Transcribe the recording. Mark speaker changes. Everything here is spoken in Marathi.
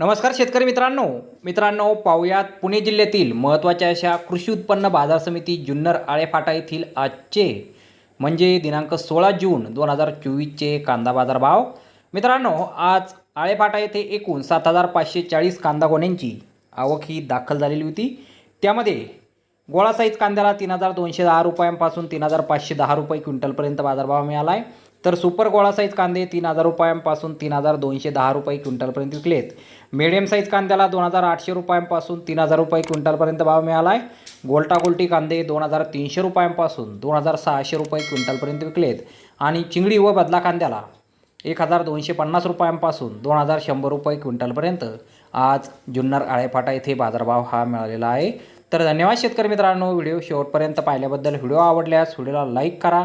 Speaker 1: नमस्कार शेतकरी मित्रांनो. मित्रांनो पाहुयात पुणे जिल्ह्यातील महत्त्वाच्या अशा कृषी उत्पन्न बाजार समिती जुन्नर आळेफाटा येथील आजचे म्हणजे दिनांक सोळा जून दोन हजार चोवीसचे कांदा बाजार भाव मित्रांनो आज आळेफाटा येथे एकूण सात हजार पाचशे चाळीस कांदा गोण्यांची आवक ही दाखल झालेली होती. त्यामध्ये गोळा साईज कांद्याला तीन हजार दोनशे दहा रुपयांपासून तीन हजार पाचशे दहा रुपये क्विंटलपर्यंत बाजारभाव मिळाला आहे तर सुपर गोळा साईज कांदे तीन हजार रुपयांपासून तीन हजार दोनशे दहा रुपये क्विंटलपर्यंत विकलेत. मिडियम साईज कांद्याला दोन हजार आठशे रुपयांपासून तीन हजार रुपये क्विंटलपर्यंत भाव मिळाला आहे गोल्टा गोल्टी कांदे दोन हजार तीनशे रुपयांपासून दोन हजार सहाशे रुपये क्विंटलपर्यंत विकलेत. आणि चिंगडी व बदला कांद्याला एक हजार दोनशे पन्नास रुपयांपासून दोन हजार शंभर रुपये क्विंटलपर्यंत. आज जुन्नर आळेफाटा येथे बाजारभाव हा मिळालेला आहे. तर धन्यवाद शेतकरी मित्रांनो व्हिडिओ शेवटपर्यंत पाहिल्याबद्दल व्हिडिओ आवडल्यास व्हिडिओला लाईक करा.